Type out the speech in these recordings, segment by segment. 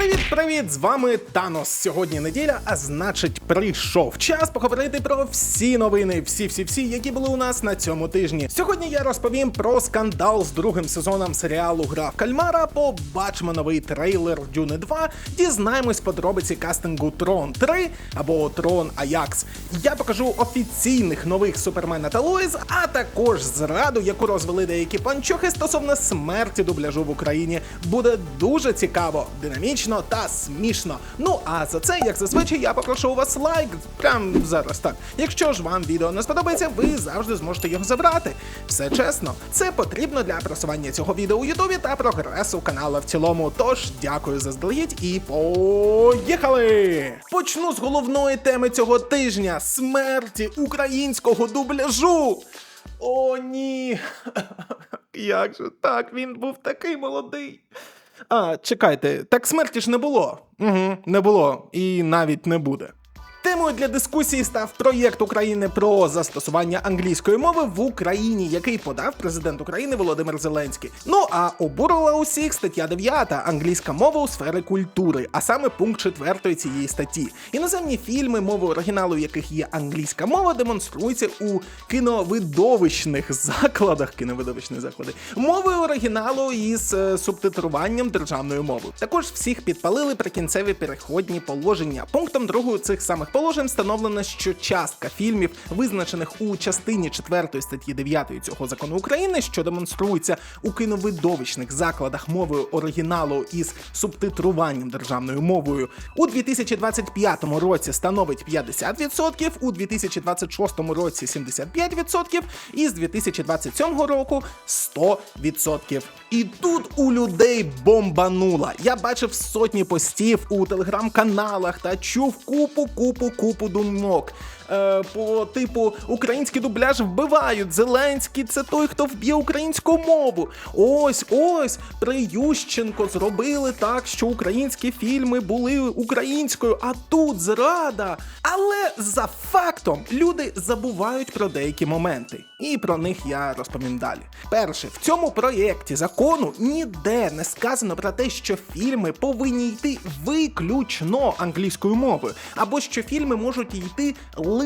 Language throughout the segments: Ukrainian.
Привіт-привіт! З вами Танос. Сьогодні неділя, а значить, прийшов час поговорити про всі новини, всі-всі-всі, які були у нас на цьому тижні. Сьогодні я розповім про скандал з другим сезоном серіалу Гра в Кальмара. Побачимо новий трейлер Дюни 2, дізнаємось подробиці кастингу Трон 3 або Трон Аякс. Я покажу офіційних нових Супермена та Лоїз, а також зраду, яку розвели деякі панчохи стосовно смерті дубляжу в Україні. Буде дуже цікаво, динамічно та смішно. Ну а за це, як зазвичай, я попрошу у вас лайк прямо зараз. Так, якщо ж вам відео не сподобається, ви завжди зможете його забрати. Все чесно, це потрібно для просування цього відео у Ютубі та прогресу каналу в цілому. Тож дякую заздалегідь і поїхали! Почну з головної теми цього тижня смерті українського дубляжу. О, ні. Як же так? Він був такий молодий. А, чекайте, так смерті ж не було. Угу, не було. І навіть не буде. Темою для дискусії став проєкт України про застосування англійської мови в Україні, який подав президент України Володимир Зеленський. Ну а обурила усіх стаття 9 англійська мова у сфері культури, а саме пункт 4 цієї статті. Іноземні фільми, мови оригіналу яких є англійська мова, демонструються у кіновидовищних закладах. Кіновидовищні заклади мови оригіналу із е, субтитруванням державною мовою. Також всіх підпалили прикінцеві переходні положення. Пунктом другою цих самих положень встановлено, що частка фільмів, визначених у частині 4 статті 9 цього закону України, що демонструється у кіновидовищних закладах мовою оригіналу із субтитруванням державною мовою, у 2025 році становить 50%, у 2026 році 75% і з 2027 року 100%. І тут у людей бомбанула. Я бачив сотні постів у телеграм-каналах та чув купу, купу, купу думок. Е, по типу український дубляж вбивають. Зеленський це той, хто вб'є українську мову. Ось ось при Ющенко зробили так, що українські фільми були українською, а тут зрада. Але за фактом люди забувають про деякі моменти, і про них я розповім далі. Перше, в цьому проєкті закону ніде не сказано про те, що фільми повинні йти виключно англійською мовою, або що фільми можуть йти лише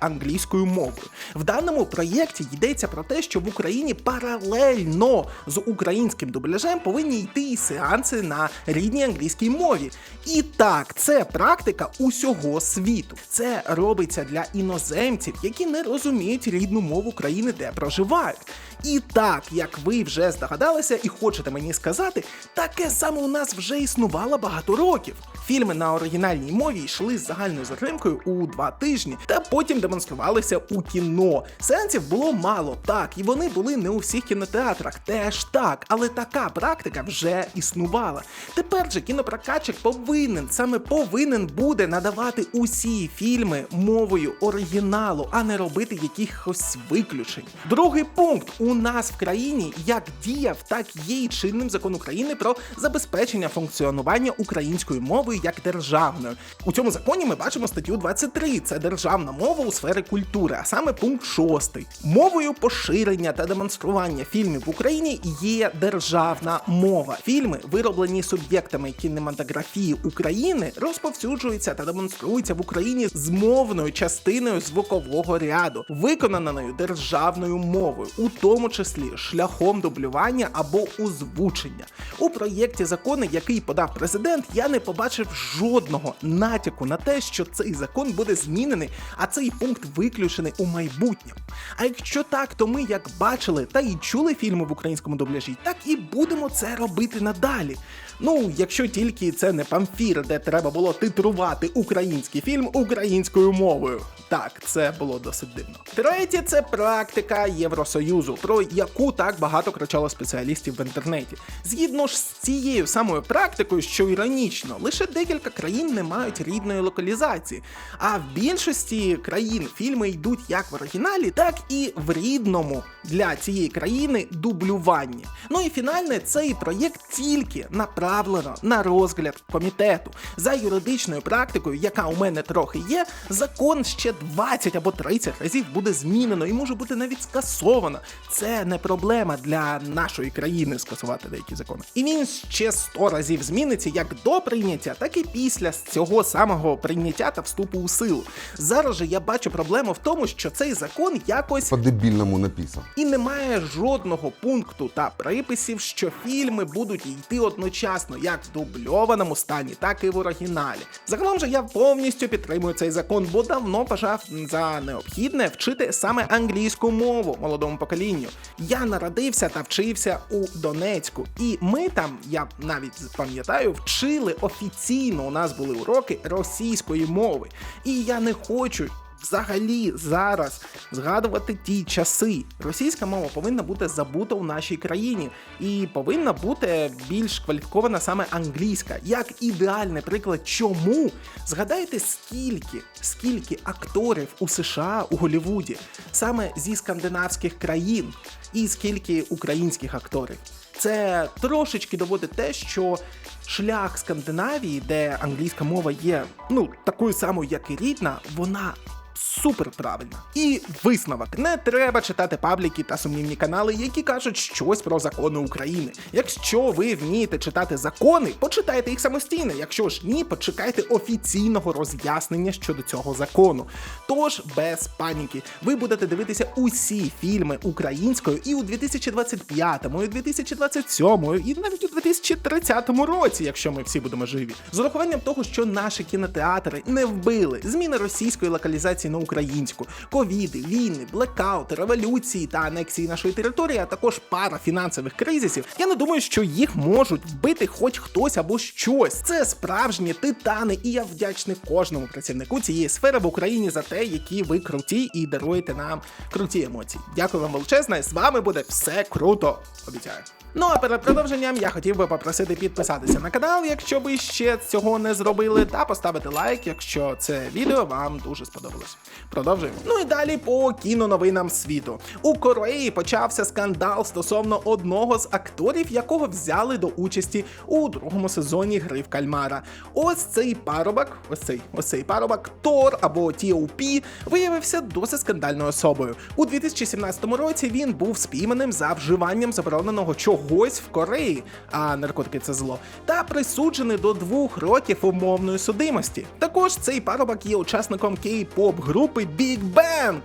англійською мовою. В даному проєкті йдеться про те, що в Україні паралельно з українським дубляжем повинні йти і сеанси на рідній англійській мові. І так, це практика усього світу. Це робиться для іноземців, які не розуміють рідну мову країни, де проживають. І так, як ви вже здогадалися і хочете мені сказати, таке саме у нас вже існувало багато років. Фільми на оригінальній мові йшли з загальною затримкою у два тижні, та потім демонструвалися у кіно. Сеансів було мало, так, і вони були не у всіх кінотеатрах, теж так, але така практика вже існувала. Тепер же кінопрокатчик повинен, саме повинен буде надавати усі фільми мовою оригіналу, а не робити якихось виключень. Другий пункт у нас в країні як діяв, так є і чинним закон України про забезпечення функціонування української мови як державної. У цьому законі ми бачимо статтю 23. Це державна мова у сфері культури, а саме пункт 6. Мовою поширення та демонстрування фільмів в Україні є державна мова. Фільми, вироблені суб'єктами кінематографії України, розповсюджуються та демонструються в Україні з мовною частиною звукового ряду, виконаною державною мовою, у тому числі шляхом дублювання або озвучення. У проєкті закону, який подав президент, я не побачив жодного натяку на те, що цей закон буде змінений, а цей пункт виключений у майбутньому. А якщо так, то ми як бачили та і чули фільми в українському дубляжі, так і будемо це робити надалі. Ну, якщо тільки це не памфір, де треба було титрувати український фільм українською мовою. Так, це було досить дивно. Третє, це практика Євросоюзу, про яку так багато кричало спеціалістів в інтернеті. Згідно ж з цією самою практикою, що іронічно, лише декілька країн не мають рідної локалізації. А в більшості країн фільми йдуть як в оригіналі, так і в рідному для цієї країни дублюванні. Ну і фінальне цей проєкт тільки на направлено на розгляд комітету. За юридичною практикою, яка у мене трохи є, закон ще 20 або 30 разів буде змінено і може бути навіть скасовано. Це не проблема для нашої країни скасувати деякі закони. І він ще 100 разів зміниться як до прийняття, так і після цього самого прийняття та вступу у силу. Зараз же я бачу проблему в тому, що цей закон якось По-дебільному написан. і немає жодного пункту та приписів, що фільми будуть йти одночасно, як в дубльованому стані, так і в оригіналі. Загалом же я повністю підтримую цей закон, бо давно вважав за необхідне вчити саме англійську мову молодому поколінню. Я народився та вчився у Донецьку, і ми там, я навіть пам'ятаю, вчили офіційно. У нас були уроки російської мови. І я не хочу взагалі зараз згадувати ті часи. Російська мова повинна бути забута у нашій країні, і повинна бути більш кваліфікована саме англійська, як ідеальний приклад. Чому згадайте, скільки, скільки акторів у США у Голлівуді саме зі скандинавських країн, і скільки українських акторів. Це трошечки доводить те, що шлях Скандинавії, де англійська мова є ну такою самою, як і рідна, вона супер правильна. І висновок: не треба читати пабліки та сумнівні канали, які кажуть щось про закони України. Якщо ви вмієте читати закони, почитайте їх самостійно. Якщо ж ні, почекайте офіційного роз'яснення щодо цього закону. Тож без паніки, ви будете дивитися усі фільми українською і у 2025, і у 2027, і навіть у 2030 році, якщо ми всі будемо живі, з урахуванням того, що наші кінотеатри не вбили зміни російської локалізації на українську, ковіди, війни, блекаути, революції та анексії нашої території, а також пара фінансових кризисів. Я не думаю, що їх можуть вбити хоч хтось або щось. Це справжні титани, і я вдячний кожному працівнику цієї сфери в Україні за те, які ви круті і даруєте нам круті емоції. Дякую вам величезне. З вами буде все круто. Обіцяю. Ну а перед продовженням я хотів би попросити підписатися на канал, якщо ви ще цього не зробили, та поставити лайк, якщо це відео вам дуже сподобалось. Продовжуємо. Ну і далі по кіноновинам світу. У Кореї почався скандал стосовно одного з акторів, якого взяли до участі у другому сезоні гри в кальмара. Ось цей парубок, ось цей ось цей парубок, Тор або T.O.P. виявився досить скандальною особою. У 2017 році він був спійманим за вживанням забороненого чогось в Кореї, а наркотики це зло, та присуджений до двох років умовної судимості. Також цей парубок є учасником кей-поп групи Big Bang.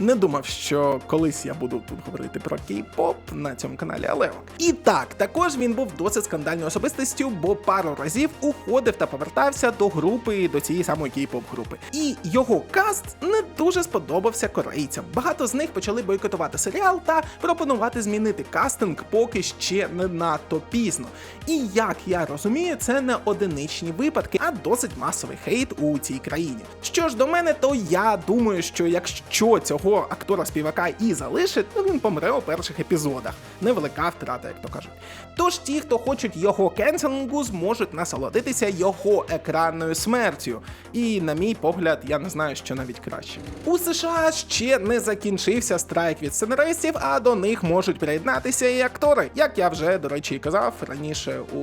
Не думав, що колись я буду тут говорити про кей-поп на цьому каналі, але. І так, також він був досить скандальною особистістю, бо пару разів уходив та повертався до групи, до цієї самої кей-поп групи. І його каст не дуже сподобався корейцям. Багато з них почали бойкотувати серіал та пропонувати змінити кастинг, поки ще не надто пізно. І як я розумію, це не одиничні випадки, а досить масовий хейт у цій країні. Що ж до мене, то я думаю, що якщо цього актора співака і залишить, то він помре у перших епізодах. Невелика втрата, як то кажуть. Тож ті, хто хочуть його кенселингу, зможуть насолодитися його екранною смертю. І, на мій погляд, я не знаю, що навіть краще. У США ще не закінчився страйк від сценаристів, а до них можуть приєднатися і актори, як я вже, до речі, казав раніше у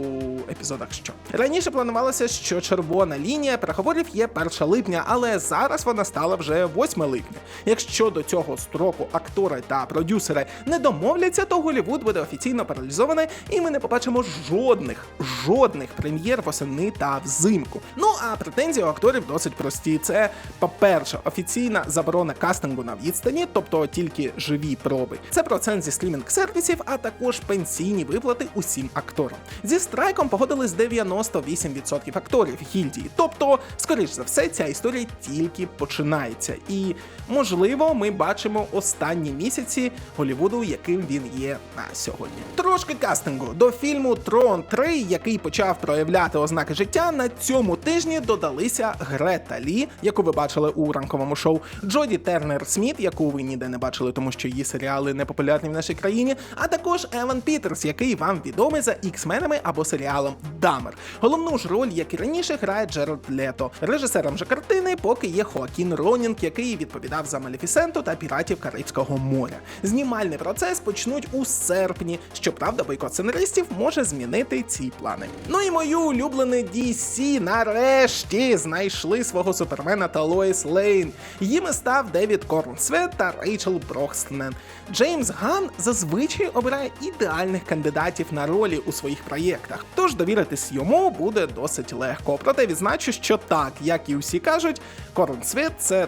епізодах. Що раніше планувалося, що червона лінія переговорів є 1 липня, але зараз вона стала вже 8 липня. Якщо до цього строку актори та продюсери не домовляться, то Голівуд буде офіційно паралізований, і ми не побачимо жодних жодних прем'єр восени та взимку. Ну а претензії у акторів досить прості. Це, по-перше, офіційна заборона кастингу на відстані, тобто тільки живі проби. Це процент зі стрімінг сервісів, а також пенсійні виплати усім акторам. Зі страйком погодились 98% акторів гільдії. Тобто, скоріш за все, ця історія тільки починається. І можливо, ми бачимо останні місяці Голівуду, яким він є на сьогодні. Трошки кастингу до фільму Трон 3, який почав проявляти ознаки життя. На цьому тижні додалися Грета Лі, яку ви бачили у ранковому шоу, Джоді Тернер Сміт, яку ви ніде не бачили, тому що її серіали не популярні в нашій країні, а також Еван Пітерс, який вам відомий за іксменами або серіалом Дамер. Головну ж роль, як і раніше, грає Джеред Лето. Режисером же картини поки є Хоакін Ронінг, який відповідав за Малефісент контенту та піратів Карибського моря. Знімальний процес почнуть у серпні. Щоправда, бойкот сценаристів може змінити ці плани. Ну і мою улюблене DC нарешті знайшли свого супермена та Лоїс Лейн. Їми став Девід Корнсвет та Рейчел Брокстнен. Джеймс Ган зазвичай обирає ідеальних кандидатів на ролі у своїх проєктах, тож довіритись йому буде досить легко. Проте відзначу, що так, як і усі кажуть, Корнсвет це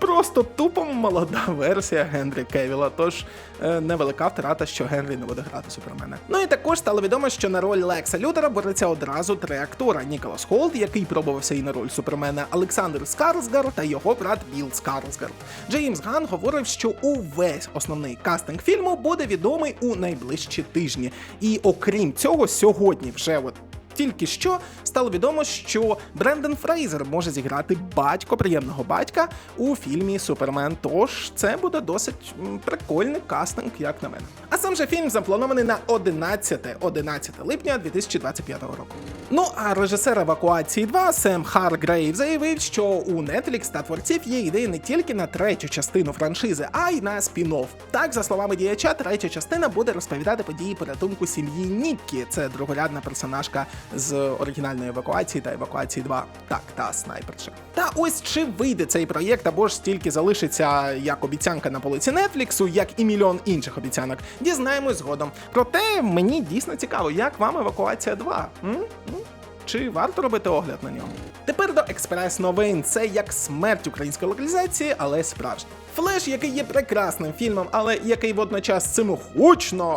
просто тупо молода версія Генрі Кевіла, тож е, невелика втрата, що Генрі не буде грати Супермена. Ну і також стало відомо, що на роль Лекса Лютера бореться одразу три актора: Ніколас Холд, який пробувався і на роль Супермена, Олександр Скарсгард та його брат Білл Скарсгард. Джеймс Ган говорив, що увесь основний кастинг фільму буде відомий у найближчі тижні. І окрім цього, сьогодні вже от тільки що стало відомо, що Брендон Фрейзер може зіграти батько приємного батька у фільмі Супермен. Тож це буде досить прикольний кастинг, як на мене. А сам же фільм запланований на 11, 11 липня 2025 року. Ну а режисер евакуації 2 Сем Харгрейв заявив, що у Netflix та творців є ідеї не тільки на третю частину франшизи, а й на спін-офф. Так, за словами діяча, третя частина буде розповідати події порятунку сім'ї Ніккі. Це другорядна персонажка з оригінальної евакуації та евакуації 2. Так, та снайперша. Та ось чи вийде цей проєкт, або ж стільки залишиться як обіцянка на полиці Нетфліксу, як і мільйон інших обіцянок, дізнаємось згодом. Проте мені дійсно цікаво, як вам евакуація 2? М? М? Чи варто робити огляд на нього? Тепер до експрес-новин. Це як смерть української локалізації, але справжня. Флеш, який є прекрасним фільмом, але який водночас цим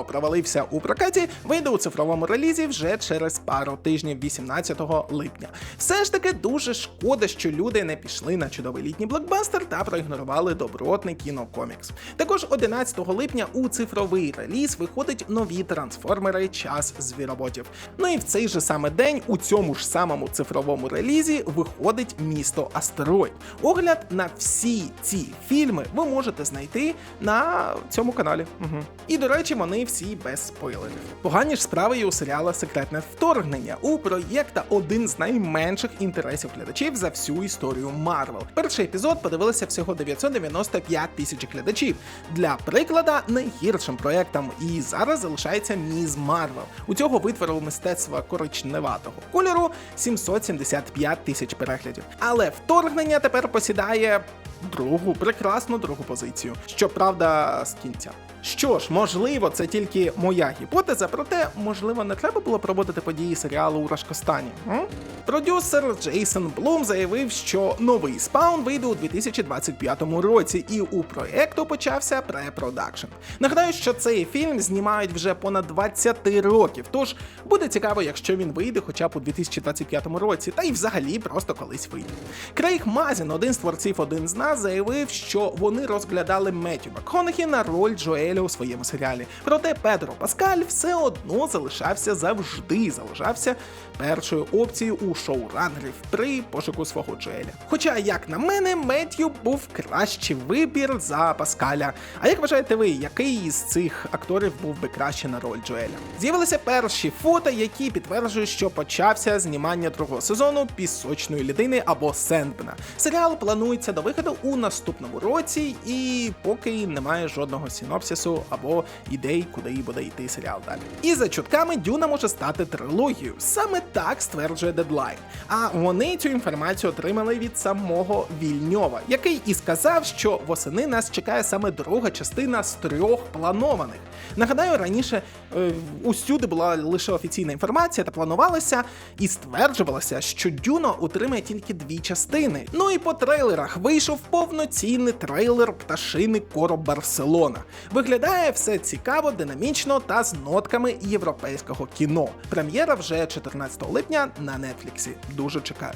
провалився у прокаті, вийде у цифровому релізі вже через пару тижнів, 18 липня. Все ж таки дуже шкода, що люди не пішли на чудовий літній блокбастер та проігнорували добротний кінокомікс. Також 11 липня у цифровий реліз виходить нові трансформери Час звіроботів. Ну і в цей же саме день у цьому ж самому цифровому релізі виходить місто Астероїд. Огляд на всі ці фільми ви можете знайти на цьому каналі. Угу. І до речі, вони всі без спойлерів. Погані ж справи і у серіала Секретне вторгнення. У проєкта один з найменших інтересів глядачів за всю історію Марвел. Перший епізод подивилися всього 995 тисяч глядачів. Для приклада найгіршим проєктом і зараз залишається Міз Марвел. У цього витвору мистецтва коричневатого кольору 775 тисяч переглядів. Але вторгнення тепер посідає другу, прекрасну другу позицію. Щоправда, з кінця. Що ж, можливо, це тільки моя гіпотеза, проте, можливо, не треба було проводити події серіалу у Рашкостані. М? Продюсер Джейсон Блум заявив, що новий спаун вийде у 2025 році, і у проєкту почався препродакшн. Нагадаю, що цей фільм знімають вже понад 20 років, тож буде цікаво, якщо він вийде хоча б у 2025 році, та й взагалі просто колись вийде. Крейг Мазін, один з творців один з нас, заявив, що вони розглядали Меттю МакКонахі на роль Джоеля у своєму серіалі. Проте Педро Паскаль все одно залишався завжди, залишався першою опцією у шоуранерів при пошуку свого Джоеля. Хоча, як на мене, Меттю був кращий вибір за Паскаля. А як вважаєте ви, який із цих акторів був би краще на роль Джоеля? З'явилися перші фото, які підтверджують, що почався знімання другого сезону пісочної людини або Сендбена. Серіал планується до виходу у наступному році, і поки немає жодного синопсису або ідей, куди буде йти серіал далі. І за чутками Дюна може стати трилогією. Саме так стверджує дедлайн. А вони цю інформацію отримали від самого Вільньова, який і сказав, що восени нас чекає саме друга частина з трьох планованих. Нагадаю, раніше е, усюди була лише офіційна інформація та планувалося і стверджувалося, що Дюно отримає тільки дві частини. Ну і по трейлерах вийшов повноцінний трейлер пташини Коро Барселона. Виглядає все цікаво, динамічно та з нотками європейського кіно. Прем'єра вже 14 липня на Нетфліксі. Дуже чекаю.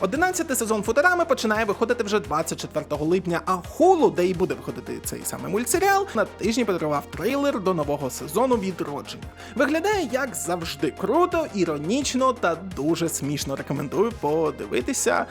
11 сезон футерами починає виходити вже 24 липня, а Hulu, де і буде виходити цей саме мультсеріал, на тижні подарував трейлер до нового сезону відродження. Виглядає як завжди круто, іронічно та дуже смішно. Рекомендую подивитися.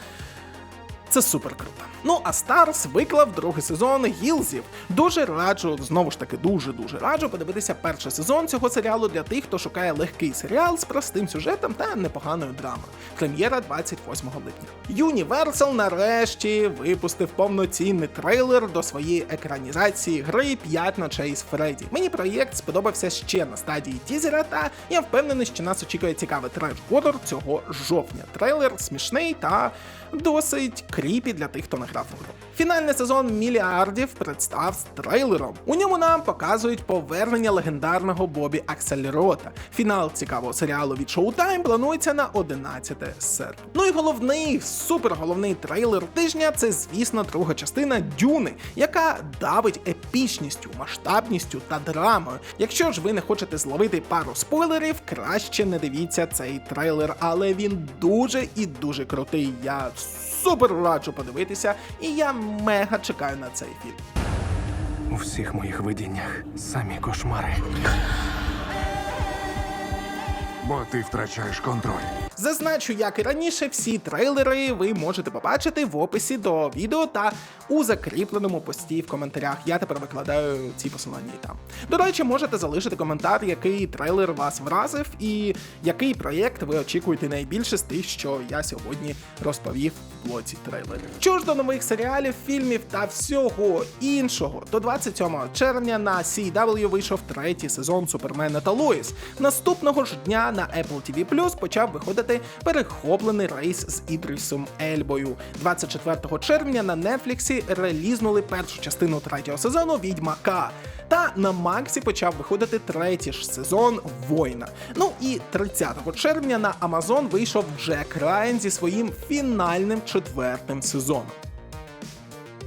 Це супер круто. Ну а Старс виклав другий сезон гілзів. Дуже раджу, знову ж таки, дуже дуже раджу подивитися перший сезон цього серіалу для тих, хто шукає легкий серіал з простим сюжетом та непоганою драмою. Прем'єра 28 липня. Universal нарешті випустив повноцінний трейлер до своєї екранізації гри «5 ночей з Фредді. Мені проєкт сподобався ще на стадії тізера, та я впевнений, що нас очікує цікавий треш хоррор цього жовтня. Трейлер смішний та досить кріпі для тих, хто не грав в гру. Фінальний сезон мільярдів представ з трейлером. У ньому нам показують повернення легендарного Бобі Аксельрота. Фінал цікавого серіалу від Showtime планується на 11 серпня. Ну і головний, суперголовний трейлер тижня це, звісно, друга частина Дюни, яка давить епічністю, масштабністю та драмою. Якщо ж ви не хочете зловити пару спойлерів, краще не дивіться цей трейлер, але він дуже і дуже крутий. Я супер раджу подивитися, і я мега чекаю на цей фільм. У всіх моїх видіннях самі кошмари. Бо ти втрачаєш контроль. Зазначу, як і раніше, всі трейлери ви можете побачити в описі до відео та у закріпленому пості в коментарях. Я тепер викладаю ці посилання і там. До речі, можете залишити коментар, який трейлер вас вразив, і який проєкт ви очікуєте найбільше з тих, що я сьогодні розповів в блоці трейлерів. Що ж до нових серіалів, фільмів та всього іншого, до 27 червня на CW вийшов третій сезон Супермена та Лоїс. Наступного ж дня на Apple TV почав виходити перехоплений рейс з Ідрісом Ельбою. 24 червня на Нетфліксі релізнули першу частину третього сезону Відьмака. Та на Максі почав виходити третій ж сезон Воїна. Ну і 30 червня на Amazon вийшов Джек Райан зі своїм фінальним четвертим сезоном.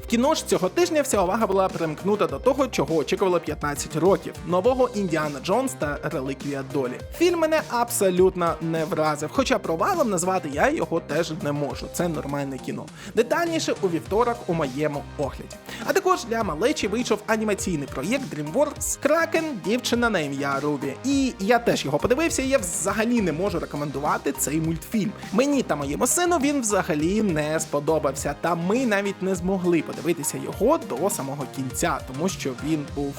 Кіно ж цього тижня вся увага була примкнута до того, чого очікувало 15 років нового Індіана Джонс та Реліквія Долі. Фільм мене абсолютно не вразив, хоча провалом назвати я його теж не можу. Це нормальне кіно. Детальніше у вівторок у моєму огляді. А також для малечі вийшов анімаційний проєкт DreamWorks Кракен, дівчина на ім'я Рубі. І я теж його подивився. і Я взагалі не можу рекомендувати цей мультфільм. Мені та моєму сину він взагалі не сподобався, та ми навіть не змогли подивитися його до самого кінця, тому що він був.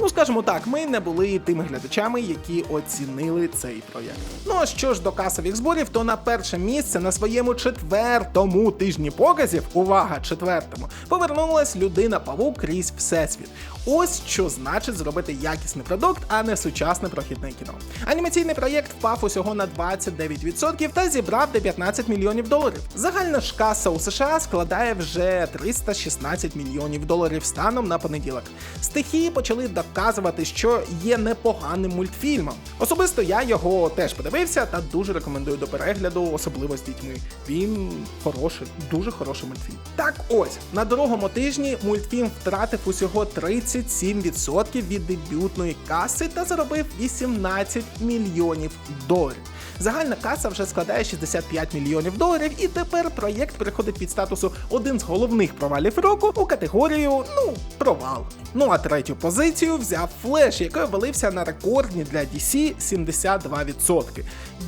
Ну, скажімо так, ми не були тими глядачами, які оцінили цей проєкт. Ну а що ж до касових зборів, то на перше місце на своєму четвертому тижні показів, увага, четвертому, повернулась людина павук крізь всесвіт. Ось що значить зробити якісний продукт, а не сучасне прохідне кіно. Анімаційний проєкт впав усього на 29% та зібрав 19 мільйонів доларів. Загальна ж каса у США складає вже 316 мільйонів доларів станом на понеділок. Стихії почали доказувати, що є непоганим мультфільмом. Особисто я його теж подивився та дуже рекомендую до перегляду, особливо з дітьми. Він хороший, дуже хороший мультфільм. Так ось на другому тижні мультфільм втратив усього 37% від дебютної каси та заробив 18 мільйонів доларів. Загальна каса вже складає 65 мільйонів доларів, і тепер проєкт переходить від статусу один з головних провалів року у категорію ну провал. Ну а третю позицію взяв Флеш, який валився на рекордні для DC 72%.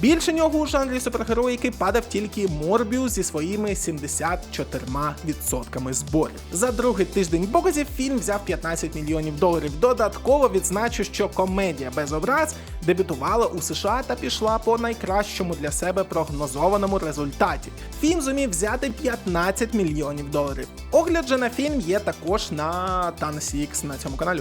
Більше нього у жанрі супергероїки падав тільки Морбіус зі своїми 74% зборів. За другий тиждень показів фільм взяв 15 мільйонів доларів. Додатково відзначу, що комедія без образ дебютувала у США та пішла по найкращому для себе прогнозованому результаті. Фільм зумів взяти 15 мільйонів доларів. Огляд же на фільм є також на TANSX на цьому каналі.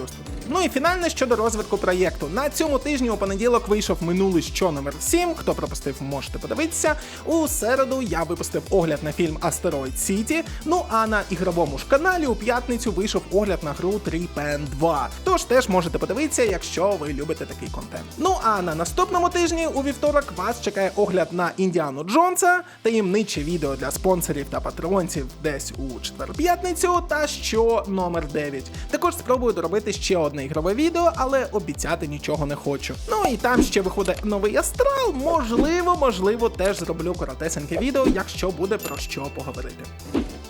Ну і фінальне щодо розвитку проєкту. На цьому тижні у понеділок вийшов минулий що номер 7. Хто пропустив, можете подивитися. У середу я випустив огляд на фільм Астероїд Сіті. Ну а на ігровому ж каналі у п'ятницю вийшов огляд на гру 3PN 2. Тож теж можете подивитися, якщо ви любите такий контент. Ну а на наступному тижні у вівторок вас чекає огляд на Індіану Джонса, таємниче відео для спонсорів та патронців десь у четвер-п'ятницю, та що номер 9. Також спробую доробити ще одне ігрове відео, але обіцяти нічого не хочу. Ну і там ще виходить новий астрал. Можливо, можливо, теж зроблю коротесеньке відео, якщо буде про що поговорити.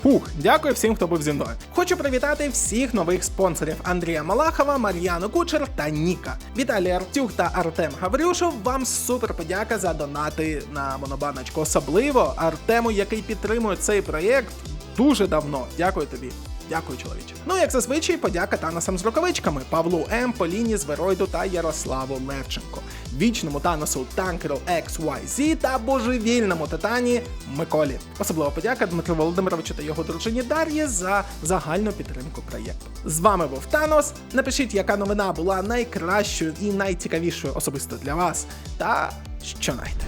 Фух, дякую всім, хто був зі мною. Хочу привітати всіх нових спонсорів Андрія Малахова, Мар'яну Кучер та Ніка. Віталій Артюх та Артем Гаврюшов. Вам супер подяка за донати на монобаночку. Особливо Артему, який підтримує цей проєкт. дуже давно. Дякую тобі. Дякую, чоловіче. Ну, як зазвичай, подяка Таносам з рукавичками Павлу М, Поліні Зверойду та Ярославу Левченко, вічному Таносу Танкеру XYZ та божевільному титані Миколі. Особлива подяка Дмитру Володимировичу та його дружині Дар'ї за загальну підтримку проєкту. З вами був Танос. Напишіть, яка новина була найкращою і найцікавішою особисто для вас. Та що найте.